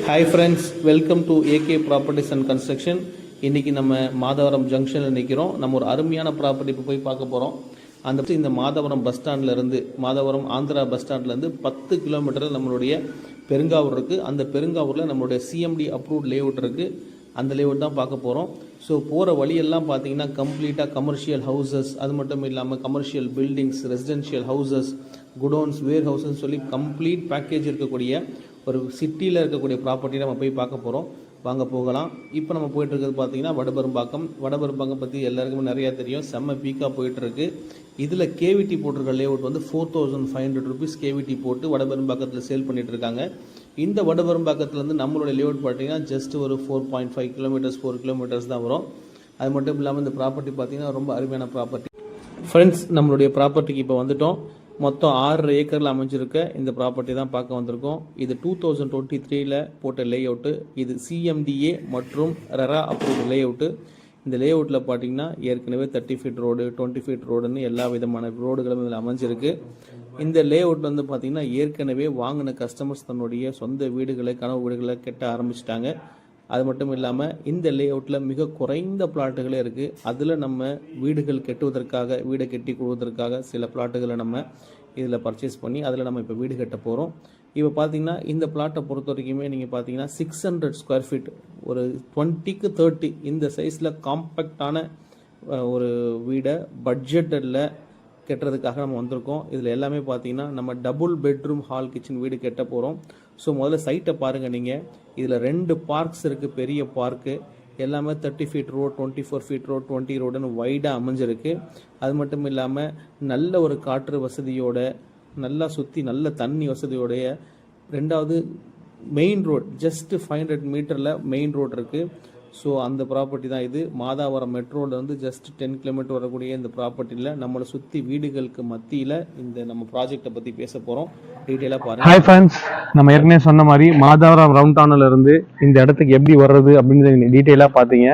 Hi friends welcome to AK properties and construction இன்றைக்கி நம்ம மாதவரம் ஜங்ஷனில் நிற்கிறோம் நம்ம ஒரு அருமையான ப்ராப்பர்ட்டி இப்போ போய் பார்க்க போகிறோம் அந்த இந்த மாதவரம் பஸ் ஸ்டாண்ட்லேருந்து மாதவரம் ஆந்திரா பஸ் ஸ்டாண்ட்லேருந்து பத்து கிலோமீட்டரில் நம்மளுடைய பெருங்காவூர் இருக்குது அந்த பெருங்காவூரில் நம்மளுடைய சிஎம்டி அப்ரூவ்ட் லேஅவுட் இருக்குது அந்த லேஅவுட் தான் பார்க்க போகிறோம் ஸோ போகிற வழியெல்லாம் பார்த்தீங்கன்னா கம்ப்ளீட்டாக கமர்ஷியல் ஹவுசஸ் அது மட்டும் இல்லாமல் commercial buildings residential houses godowns வேர் ஹவுஸ்ன்னு சொல்லி கம்ப்ளீட் பேக்கேஜ் இருக்கக்கூடிய ஒரு சிட்டியில் இருக்கக்கூடிய ப்ராப்பர்ட்டி நம்ம போய் பார்க்க போகிறோம் வாங்க போகலாம். இப்போ நம்ம போயிட்டுருக்கிறது பார்த்தீங்கன்னா வடபெரும்பாக்கம். வடபெரும்பாக்கம் பற்றி எல்லாருக்குமே நிறையா தெரியும். செம்ம பீக்காக போயிட்டுருக்கு இதில் கேவிடி போட்டிருக்க லேஅவுட் வந்து four thousand five hundred rupees cavity போட்டு வடபெரும்பாக்கத்தில் சேல் பண்ணிகிட்டு இருக்காங்க. இந்த வடபெரும்பாக்கத்துலேருந்து நம்மளுடைய லேஅவுட் பார்த்தீங்கன்னா ஜஸ்ட் ஒரு four point five kilometres four kilometres தான் வரும். அது மட்டும் இல்லாமல் இந்த ப்ராப்பர்ட்டி பார்த்தீங்கன்னா ரொம்ப அருமையான ப்ராப்பர்ட்டி ஃப்ரெண்ட்ஸ் நம்மளுடைய ப்ராப்பர்ட்டிக்கு இப்போ வந்துட்டோம். மொத்தம் ஆறு ஏக்கரில் அமைஞ்சிருக்க இந்த ப்ராப்பர்ட்டி தான் பார்க்க வந்திருக்கோம். இது டூ தௌசண்ட் டுவெண்ட்டி த்ரீல போட்ட லே அவுட்டு இது சிஎம்டிஏ மற்றும் ரெரா அப்ரூவ்டு லே அவுட்டு இந்த லே அவுட்டில் பார்த்தீங்கன்னா ஏற்கனவே thirty feet road twenty feet ரோடுன்னு எல்லா விதமான ரோடுகளும் இதில் அமைஞ்சிருக்கு. இந்த லே அவுட்டில் வந்து பார்த்தீங்கன்னா ஏற்கனவே வாங்கின கஸ்டமர்ஸ் தன்னுடைய சொந்த வீடுகளை கனவு வீடுகளை கெட்ட ஆரம்பிச்சிட்டாங்க. அது மட்டும் இல்லாமல் இந்த லே அவுட்டில் மிக குறைந்த பிளாட்டுகளே இருக்குது அதில் நம்ம வீடுகள் கட்டுவதற்காக வீடை கட்டி கொடுவதற்காக சில பிளாட்டுகளை நம்ம இதில் பர்ச்சேஸ் பண்ணி அதில் நம்ம இப்போ வீடு கட்ட போகிறோம் இப்போ பார்த்தீங்கன்னா இந்த பிளாட்டை பொறுத்த வரைக்குமே நீங்கள் பார்த்தீங்கன்னா சிக்ஸ் ஹண்ட்ரட் ஸ்கொயர் ஃபீட் ஒரு டுவெண்ட்டிக்கு தேர்ட்டி இந்த சைஸில் காம்பேக்டான ஒரு வீடை பட்ஜெட்டில் கட்டுறதுக்காக நம்ம வந்திருக்கோம். இதில் எல்லாமே பார்த்தீங்கன்னா நம்ம டபுள் பெட்ரூம் ஹால் கிச்சன் வீடு கட்ட போகிறோம் ஸோ முதல்ல சைட்டை பாருங்கள் நீங்கள் இதில் ரெண்டு பார்க்ஸ் இருக்குது பெரிய பார்க்கு எல்லாமே thirty feet road twenty four feet road twenty ரோடுன்னு வைடாக அமைஞ்சிருக்கு. அது மட்டும் இல்லாமல் நல்ல ஒரு காற்று வசதியோட நல்லா சுற்றி நல்ல தண்ணி வசதியோடைய ரெண்டாவது main road just five hundred மீட்டரில் மெயின் ரோட் இருக்குது ஸோ அந்த ப்ராப்பர்ட்டி தான் இது. மாதாவரம் மெட்ரோலேருந்து ஜஸ்ட் டென் கிலோமீட்டர் வரக்கூடிய இந்த ப்ராப்பர்ட்டியில் நம்மளை சுற்றி வீடுகளுக்கு மத்தியில் இந்த நம்ம ப்ராஜெக்டை பற்றி பேச போகிறோம் டீட்டெயிலாக பாருங்கள் ஹாய் ஃபேன்ஸ் நம்ம ஏற்கனவே சொன்ன மாதிரி மாதாவரம் ரவுண்ட் டவுனில் இருந்து இந்த இடத்துக்கு எப்படி வர்றது அப்படின்னு டீட்டெயிலாக பார்த்தீங்க.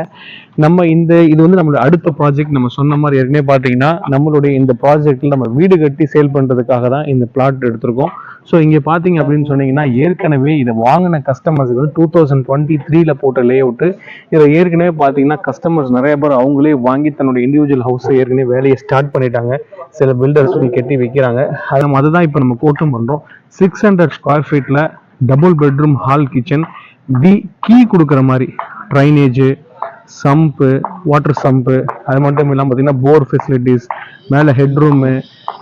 நம்ம இந்த இது வந்து நம்மளோட அடுத்த ப்ராஜெக்ட் நம்ம சொன்ன மாதிரி ஏற்கனவே பார்த்தீங்கன்னா நம்மளுடைய இந்த ப்ராஜெக்ட்ல நம்ம வீடு கட்டி சேல் பண்ணுறதுக்காக தான் இந்த பிளாட் எடுத்திருக்கோம். ஸோ இங்கே பார்த்தீங்க அப்படின்னு சொன்னீங்கன்னா ஏற்கனவே இதை வாங்கின கஸ்டமர்ஸுக்கு வந்து டூ தௌசண்ட் டுவெண்ட்டி த்ரீல போட்ட லே அவுட்டு இதை ஏற்கனவே பார்த்தீங்கன்னா கஸ்டமர்ஸ் நிறைய பேர் அவங்களே வாங்கி தன்னோட இண்டிவிஜுவல் ஹவுஸை ஏற்கனவே வேலையை ஸ்டார்ட் பண்ணிட்டாங்க. சில பில்டர்ஸ் கட்டி வைக்கிறாங்க. அது நம்ம அதுதான் இப்போ நம்ம கோட்டும் பண்ணுறோம் சிக்ஸ் ஹண்ட்ரட் ஸ்கொயர் ஃபீட்டில் டபுள் பெட்ரூம் ஹால் கிச்சன் டி கீ கொடுக்குற மாதிரி ட்ரைனேஜு சம்பு வாட்டர் சம்பு அது மட்டும் இல்லாமல் பார்த்தீங்கன்னா போர் ஃபெசிலிட்டிஸ் மேலே ஹெட்ரூமு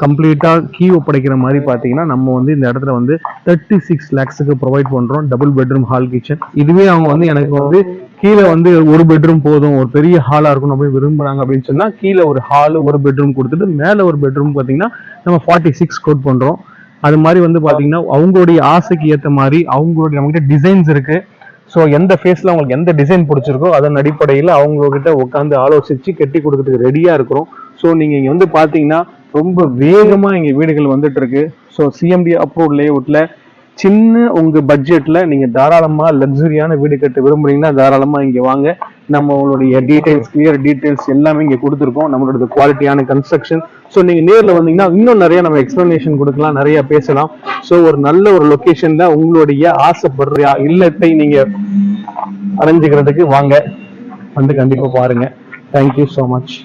கம்ப்ளீட்டாக கீ ஒப்படைக்கிற மாதிரி பார்த்தீங்கன்னா நம்ம வந்து இந்த இடத்துல வந்து தேர்ட்டி சிக்ஸ் லேக்ஸுக்கு ப்ரொவைட் பண்ணுறோம் டபுள் பெட்ரூம் ஹால் கிச்சன் இதுவே அவங்க வந்து எனக்கு வந்து கீழே வந்து ஒரு பெட்ரூம் போதும். ஒரு பெரிய ஹாலாக இருக்கணும் அப்படி விரும்புகிறாங்க அப்படின்னு சொன்னால் கீழே ஒரு ஹால் ஒரு பெட்ரூம் கொடுத்துட்டு மேலே ஒரு பெட்ரூம் பார்த்தீங்கன்னா நம்ம ஃபார்ட்டி சிக்ஸ் கோட் பண்ணுறோம் அது மாதிரி வந்து பார்த்தீங்கன்னா அவங்களுடைய ஆசைக்கு ஏற்ற மாதிரி அவங்களுடைய நம்மகிட்ட டிசைன்ஸ் இருக்குது ஸோ எந்த ஃபேஸில் அவங்களுக்கு எந்த டிசைன் பிடிச்சிருக்கோ அதன் அடிப்படையில் அவங்கக்கிட்ட உட்காந்து ஆலோசித்து கட்டி கொடுக்கறதுக்கு ரெடியாக இருக்கிறோம். ஸோ நீங்கள் இங்கே வந்து பார்த்தீங்கன்னா ரொம்ப வேகமாக இங்கே வீடுகள் வந்துட்டுருக்கு ஸோ சிஎம்டி அப்ரூவ் லேஅவுட்டில் சின்ன உங்கள் பட்ஜெட்டில் நீங்கள் தாராளமாக லக்ஸுரியான வீடு கட்ட விரும்புகிறீங்கன்னா தாராளமாக இங்கே வாங்க. நம்மளுடைய டீடைல்ஸ் கிளியர் டீடைல்ஸ் எல்லாமே இங்கே கொடுத்துருக்கோம். நம்மளோட குவாலிட்டியான கன்ஸ்ட்ரக்ஷன் ஸோ நீங்கள் நேரில் வந்தீங்கன்னா இன்னும் நிறைய நம்ம எக்ஸ்பிளனேஷன் கொடுக்கலாம் நிறைய பேசலாம். ஸோ ஒரு நல்ல ஒரு லொக்கேஷனில் உங்களுடைய ஆசைப்படுற இல்லத்தை நீங்கள் அடைஞ்சுக்கிறதுக்கு வாங்க. வந்து கண்டிப்பாக பாருங்க. Thank you so much